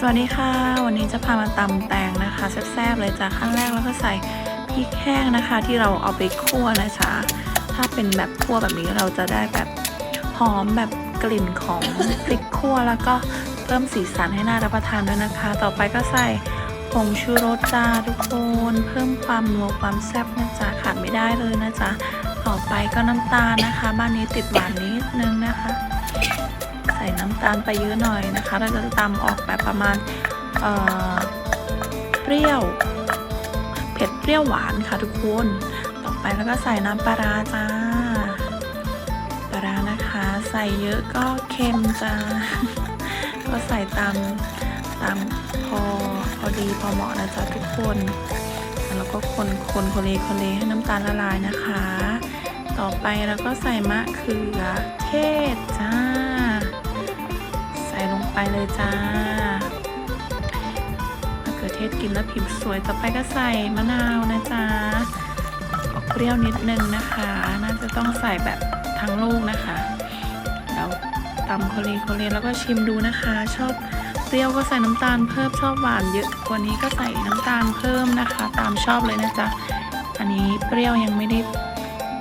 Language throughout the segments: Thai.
สวัสดีค่ะ วันนี้จะพามาตำแตงนะคะแซ่บๆเลยจ้ะขั้นแรกแล้วก็ใส่พริกแห้งนะคะ ที่เราเอาไปคั่วนะจ๊ะถ้าเป็นแบบคั่วแบบนี้เราจะได้แบบหอมแบบกลิ่นของพริกคั่วแล้วก็เพิ่มสีสันให้น่ารับประทานด้วยนะคะ ต่อไปก็ใส่ผงชูรสจ้าทุกคนเพิ่มความนัวความแซ่บนะจ๊ะขาดไม่ได้เลยนะจ๊ะต่อไปก็น้ำตาลนะคะ บ้านนี้ติดหวานนิดนึงนะคะ ส่น้ำตาลไปเยอะหน่อยนะคะ เราจะตำออกแบบประมาณเเปรี้ยวเผ็ดเปรี้ยวหวานค่ะทุกคน ต่อไปแล้วก็ใส่น้ำปลาราจ้าปลาร้านะคะ ใส่เยอะก็เค็มจ้า ก็ใส่ตามตามพอพอดีพอเหมาะนะจ๊ะทุกคน แล้วก็คนคนโคเลโคเลให้น้ำตาลละลายนะคะ ต่อไปเราก็ใส่มะเขือเทศจ้า ไปเลยจ้ามะเขือเทศกินแล้วผิวสวยต่อไปก็ใส่มะนาวนะจ๊ะออกเปรี้ยวนิดนึงนะคะ น่าจะต้องใส่แบบทั้งลูกนะคะแล้วตำโคเลโคเลแล้วก็ชิมดูนะคะ ชอบเปรี้ยวก็ใส่น้ำตาลเพิ่มชอบหวานเยอะกว่านี้ก็ใส่น้ำตาลเพิ่มนะคะ ตามชอบเลยนะจ๊ะอันนี้เปรี้ยวยังไม่ได้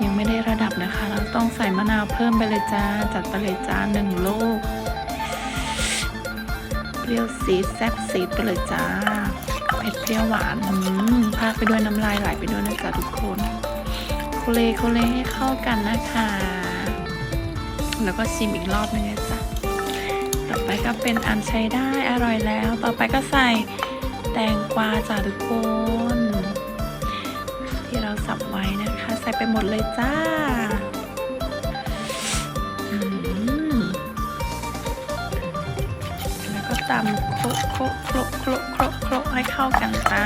ยังไม่ได้ระดับนะคะ เราต้องใส่มะนาวเพิ่มไปเลยจ้า จัดไปเลยจ้าหนึ่งลูก เปรี้ยวซีดแซ่บซีดไปเลยจ้าเผ็ดเปรี้ยวหวานอืมพากไปด้วยน้ำลายไหลไปด้วยนะจ๊ะทุกคนโคเลโคเลให้เข้ากันนะคะ แล้วก็ชิมอีกรอบนึงนะจ๊ะต่อไปก็เป็นอันใช้ได้อร่อยแล้ว ต่อไปก็ใส่แตงกวาจ้ะทุกคน ที่เราสับไว้นะคะ ใส่ไปหมดเลยจ้า ตำโคละโคละโคละโคละโคละโคละให้เข้ากันจ้า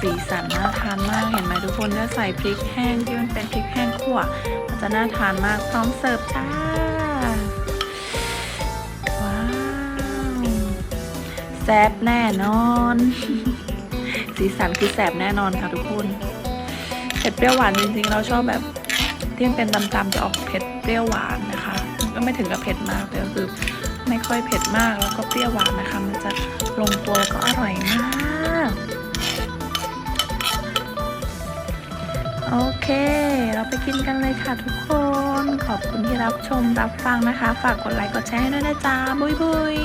สีสันน่าทานมากเห็นไหมทุกคนจะใส่พริกแห้งที่มันเป็นพริกแห้งขั่วมันจะน่าทานมากพร้อมเสิร์ฟจ้าว้าวแซ่บแน่นอน สีสันคือแสบแน่นอนค่ะทุกคนเผ็ดเปรี้ยวหวานจริงๆเราชอบแบบที่มันเป็นตำๆจะออกเผ็ดเปรี้ยวหวานนะคะ ก็ไม่ถึงกับเผ็ดมากแต่ก็คือ ค่อยเผ็ดมากแล้วก็เปรี้ยวหวานนะคะ มันจะลงตัวแล้วก็อร่อยมาก โอเค เราไปกินกันเลยค่ะทุกคน ขอบคุณที่รับชมรับฟังนะคะ ฝากกดไลค์กดแชร์ให้ด้วยนะจ๊ะบุยบุย